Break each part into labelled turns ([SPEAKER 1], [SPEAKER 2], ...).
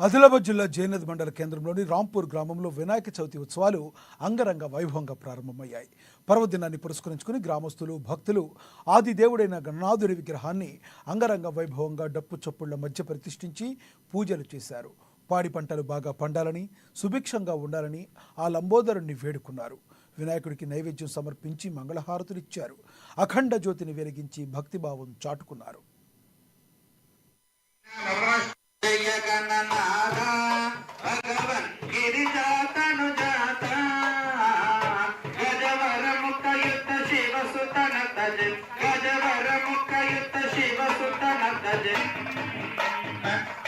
[SPEAKER 1] ఆదిలాబాద్ జిల్లా జయనద్ మండల కేంద్రంలోని రాంపూర్ గ్రామంలో వినాయక చవితి ఉత్సవాలు అంగరంగ వైభవంగా ప్రారంభమయ్యాయి. పర్వదినాన్ని పురస్కరించుకుని గ్రామస్తులు భక్తులు ఆది దేవుడైన గణనాథుడి విగ్రహాన్ని అంగరంగ వైభవంగా డప్పు చప్పుళ్ళ మధ్య ప్రతిష్ఠించి పూజలు చేశారు. పాడి పంటలు బాగా పండాలని సుభిక్షంగా ఉండాలని ఆ లంబోదరుణ్ణి వేడుకున్నారు. వినాయకుడికి నైవేద్యం సమర్పించి మంగళహారతులిచ్చారు అఖండ జ్యోతిని వెలిగించి భక్తిభావం చాటుకున్నారు.
[SPEAKER 2] శివ సుతన తజ గజవర ముఖయుత శివ సుతన తజ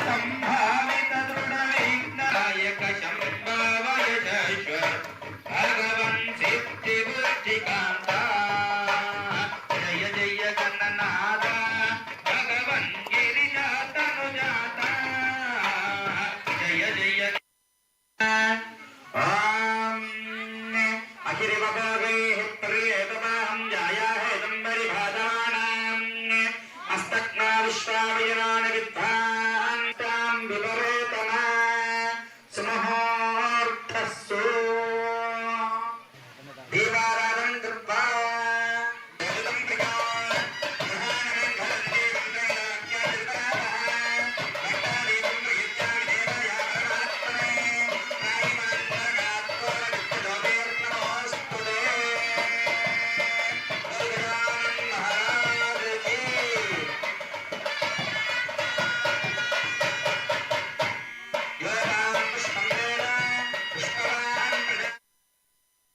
[SPEAKER 2] సంభావిత దృఢ శంభావయ జైశ్వర భగవన్ సిద్ధి జయ జయ గణనాథ భగవన్ జయ జయ ఆం జాయాహేదంబరి భాదానాం అస్తక్నా విశ్వావయనాని విద్ధాం